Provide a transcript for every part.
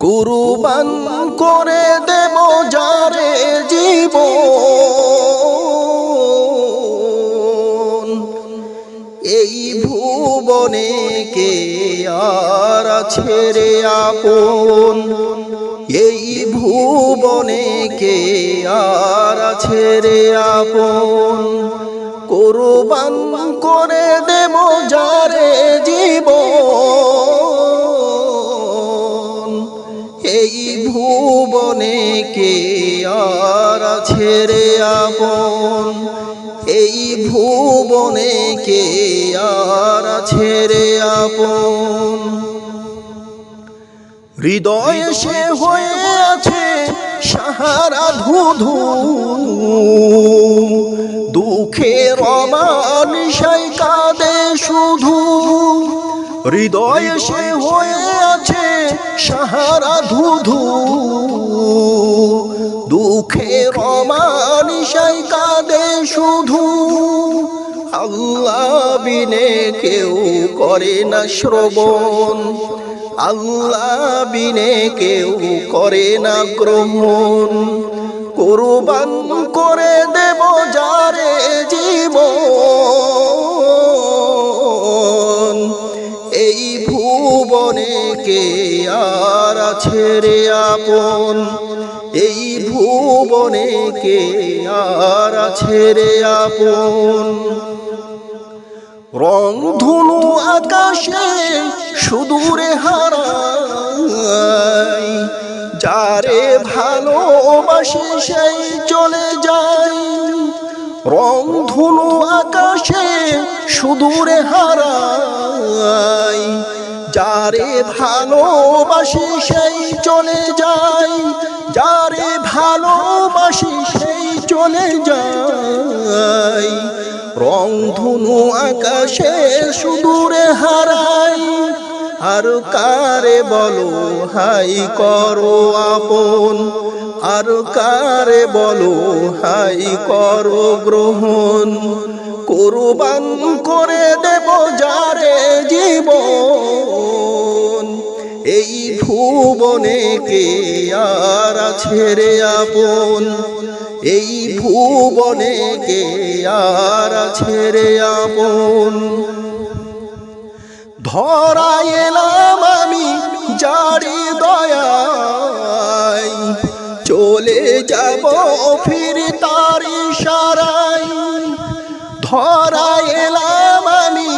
কুরবান করে দেব যারে জীব এই ভুবনে কে আর ছেড়ে আপন? এই ভুবনে কে আর ছেড়ে আপন? কুরবান করে দেব যারে কে আর ছেড়ে আপন। এই ভুবনে কে আর ছেড়ে আপন? হৃদয় সে হয়ে আছে সাহারা ধুধু। দুঃখের অমানিসাই কাঁদে শুধু। হৃদয় সে হয়ে আছে সাহারা ধুধু। আল্লাহ বিনে কেউ করে না শ্রবণ। আল্লাহ বিনে কেউ করে না গ্রহণ। কোরবান করে দেব যারে জীবন। এই ভুবনে কে আর আছে রে আপন? এই ভুবনে কে আর আছে রে আপন? রং ধুনু আকাশে সুদূরে হারাই, যারে ভালোবাসি সেই চলে যাই রং ধুনু আকাশে সুদূরে হারাই, যারে ভালোবাসি সেই চলে যাই যারে ভালোবাসি সেই চলে যাই রং ধুনু আকাশে সুদূরে হারাই, আর কারে বলো, হাই করো আপন। আর কারে বলো, হাই করো গ্রহণ। কোরবান করে দেব যারে জীবন। এই ভুবনে কে আর রে আপন? এই ভুবনে কে আর ছেড়ে আপন? ধরা এলাম আমি জারি দয়াই চলে যাব ফির তার ইশারাই ধরা এলাম আমি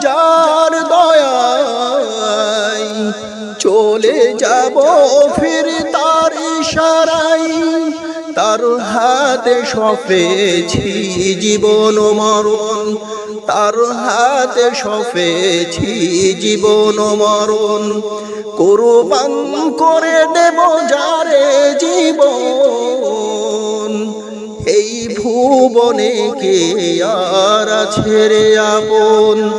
যার দয়াই চলে যাব তার হাতে সফেছি জীবন মরণ। তার হাতে সফেছি জীবন মরণ। কোরবান করে দেব যারে জীবন। এই ভুবনে কে আর রে আপন?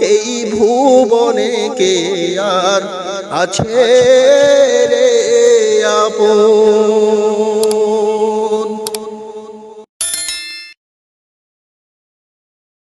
এই ভুবনে কে আর আছে রে আপন?